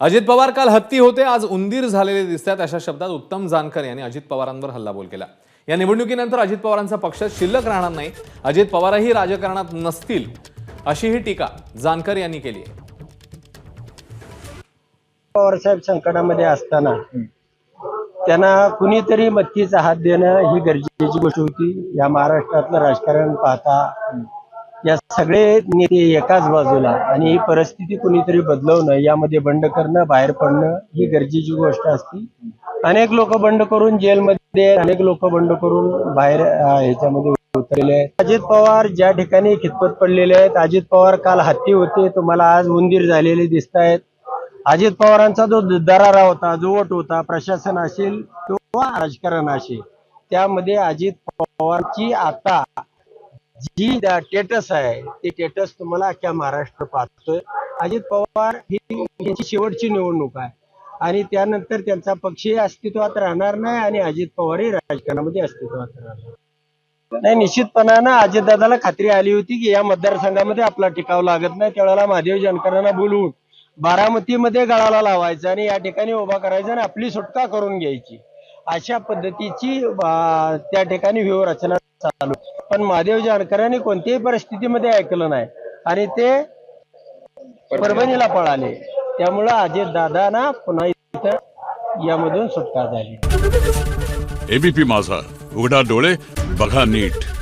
अजित पवार काल हत्ती होते आज उंदीर झालेले दिसतात अशा शब्दात उत्तम जानकर यांनी अजित पवारांवर हल्लाबोल केला. या निवडणुकीनंतर अजित पवारांचा पक्ष शिल्लक राहणार नाही अजित पवारही राजकारणात नसतील अशी ही टीका जानकर यांनी केली आहे. पवारसाहेब संकटामध्ये असताना त्यांना कुणीतरी मत्तीचा हात देणं ही गरजेची गोष्ट होती. या महाराष्ट्रातलं राजकारण पाहता या सगळे नेते एकाच बाजूला आणि ही परिस्थिती कुणीतरी बदलवणं यामध्ये बंड करणं बाहेर पडणं ही गरजेची गोष्ट असती. अनेक लोक बंड करून जेलमध्ये अनेक लोक बंड करून बाहेर ह्याच्यामध्ये उतरलेले आहेत. अजित पवार ज्या ठिकाणी खितपत पडलेले आहेत अजित पवार काल हत्ती होते तुम्हाला आज उंदीर झालेले दिसत आहेत अजित पवारांचा जो दरारा होता जो वट होता प्रशासन असेल किंवा राजकारण असेल त्यामध्ये अजित पवारची आता जी टेटस आहे ते टेटस तुम्हाला अख्ख्या महाराष्ट्र पाहतोय. अजित पवार ही शेवटची निवडणूक आहे. आणि त्यानंतर त्यांचा पक्षही अस्तित्वात राहणार नाही आणि अजित पवारही राजकारणामध्ये अस्तित्वात राहणार नाही. नाही निश्चितपणानं अजितदादाला खात्री आली होती की या मतदारसंघामध्ये आपला टिकाव लागत नाही. त्यावेळेला महादेव जानकरांना बोलवून बारामतीमध्ये गळाला लावायचं आणि या ठिकाणी उभा करायचा आणि आपली सुटका करून घ्यायची. अशा पद्धतीची त्या ठिकाणी व्यूहरचना चालू. पण महादेव जानकरांनी कोणत्याही परिस्थितीमध्ये ऐकलं नाही. आणि ते परभणीला पळाले. त्यामुळं अजित दादांना पुन्हा इथं यामधून सुटका झाली. एबीपी माझा. उघडा डोळे बघा नीट.